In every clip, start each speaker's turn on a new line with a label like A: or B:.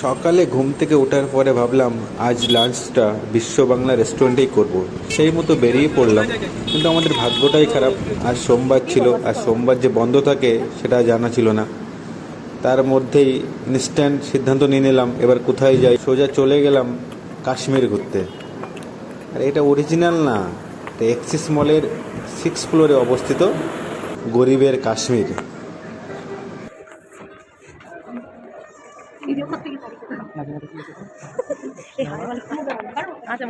A: সকালে ঘুম থেকে ওঠার পরে ভাবলাম, আজ লাঞ্চটা বিশ্ব বাংলা রেস্টুরেন্টেই করব। সেই মতো বেরিয়ে পড়লাম। কিন্তু আমাদের ভাগ্যটাই খারাপ। আজ সোমবার ছিল। আর সোমবার যে বন্ধ থাকে, সেটা জানা ছিল না। তার মধ্যেই ইনস্ট্যান্ট সিদ্ধান্ত নিয়ে নিলাম, এবার কোথায় যাই? সোজা চলে গেলাম কাশ্মীর ঘুরতে। আর, এটা অরিজিনাল না। এটা এক্সিস মলের সিক্স ফ্লোরে অবস্থিত গরিবের কাশ্মীর।
B: আচ্ছা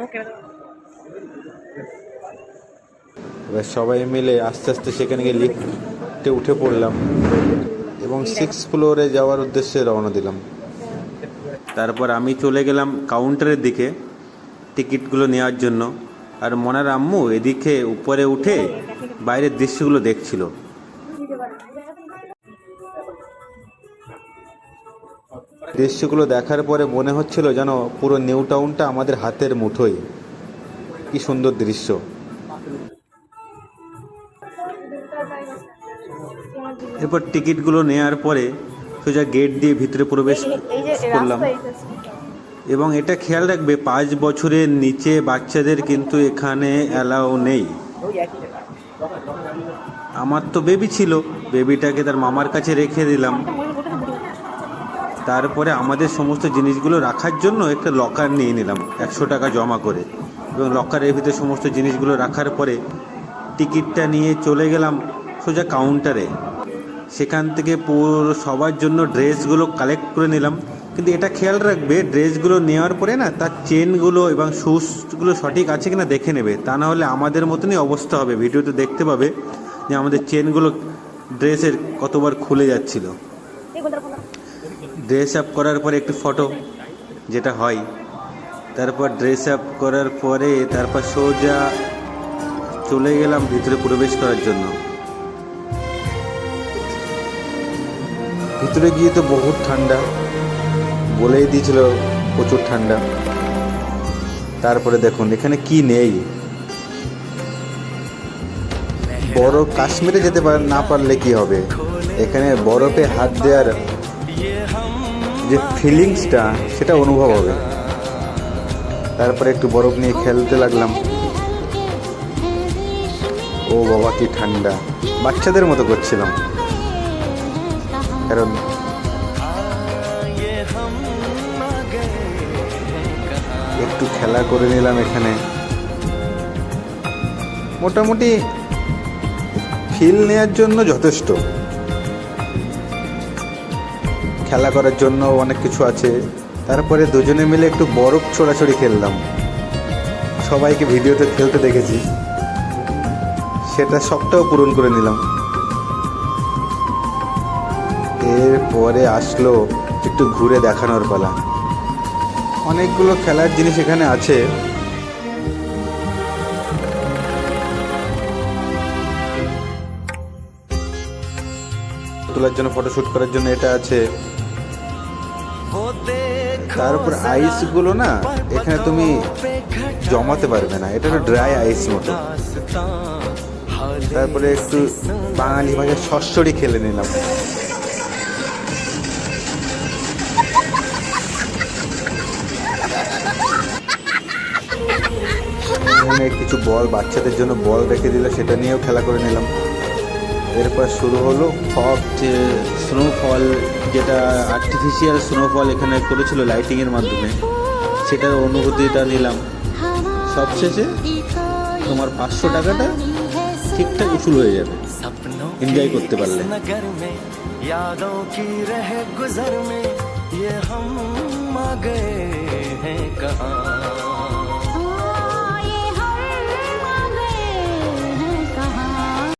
A: এবার সবাই মিলে আস্তে আস্তে সেখানে গিয়ে লিফটে উঠে পড়লাম এবং সিক্স ফ্লোরে যাওয়ার উদ্দেশ্যে রওনা দিলাম। তারপর আমি চলে গেলাম কাউন্টারের দিকে টিকিটগুলো নেওয়ার জন্য। আর মনার আম্মু এদিকে উপরে উঠে বাইরের দৃশ্যগুলো দেখছিল। দৃশ্যগুলো দেখার পরে মনে হচ্ছিল যেন পুরো নিউ টাউনটা আমাদের হাতের মুঠোয়। কি সুন্দর দৃশ্য। এরপর টিকিটগুলো নেওয়ার পরে সোজা গেট দিয়ে ভিতরে প্রবেশ করলাম। এবং এটা খেয়াল রাখবে পাঁচ বছরের নিচে বাচ্চাদের কিন্তু এখানে অ্যালাউ নেই। আমার তো বেবি ছিল বেবিটাকে তার মামার কাছে রেখে দিলাম। তারপরে আমাদের সমস্ত জিনিসগুলো রাখার জন্য একটা লকার নিয়ে নিলাম, একশো টাকা জমা করে। এবং লকারের ভিতরে সমস্ত জিনিসগুলো রাখার পরে টিকিটটা নিয়ে চলে গেলাম সোজা কাউন্টারে সেখান থেকে পুরো সবার জন্য ড্রেসগুলো কালেক্ট করে নিলাম। কিন্তু এটা খেয়াল রাখবে ড্রেসগুলো নেওয়ার পরে না তার চেনগুলো এবং শুজগুলো সঠিক আছে কিনা দেখে নেবে। তা না হলে আমাদের মতনই অবস্থা হবে। ভিডিওতে দেখতে পাবে যে আমাদের চেনগুলো ড্রেসের কতবার খুলে যাচ্ছিল। ড্রেস আপ করার পরে একটু ফটো যেটা হয়। তারপর ড্রেস আপ করার পরে তারপর সোজা চলে গেলাম ভিতরে প্রবেশ করার জন্য। ভিতরে গিয়ে তো বহুত ঠান্ডা, বলেই দিয়েছিল প্রচুর ঠান্ডা। তারপরে দেখুন, এখানে কি নেই? বরফ কাশ্মীরে যেতে না পারলে কি হবে? এখানে বরফে হাত দেওয়ার যে ফিলিংসটা সেটা অনুভব হবে। তারপরে একটু বরফ নিয়ে খেলতে লাগলাম। ও বাবা, কি ঠান্ডা। বাচ্চাদের মতো করছিলাম। কারণ একটু খেলা করে নিলাম এখানে। মোটামুটি ফিল নেওয়ার জন্য যথেষ্ট। খেলা করার জন্য অনেক কিছু আছে। তারপরে দুজনে মিলে একটু বরফ ছোড়াছড়ি খেললাম। সবাইকে ভিডিওতে খেলতে দেখেছি। সেটা সবটাও পূরণ করে নিলাম। এরপরে আসলো একটু ঘুরে দেখানোর পালা। অনেকগুলো খেলার জিনিস এখানে আছে। তোলার জন্য ফটোশুট করার জন্য এটা আছে। তারপর আইসগুলো না, এখানে তুমি জমাতে পারবে না। এটা হলো ড্রাই আইস মতো। তারপরে একটু বাঙালি ভাষায় সস্যরি খেলে নিলাম। কিছু বল, বাচ্চাদের জন্য বল রেখে দিলে সেটা নিয়েও খেলা করে নিলাম। এরপর শুরু হলো ফগ যে স্নোফল যেটা আর্টিফিশিয়াল স্নোফল এখানে করেছিল লাইটিংয়ের মাধ্যমে সেটার অনুভূতিটা নিলাম সবশেষে তোমার পাঁচশো টাকাটা ঠিকঠাক উসুল হয়ে যাবে এনজয় করতে পারলে
C: नगर में यादों की रह गुजर में ये हम आ गए हैं कहाँ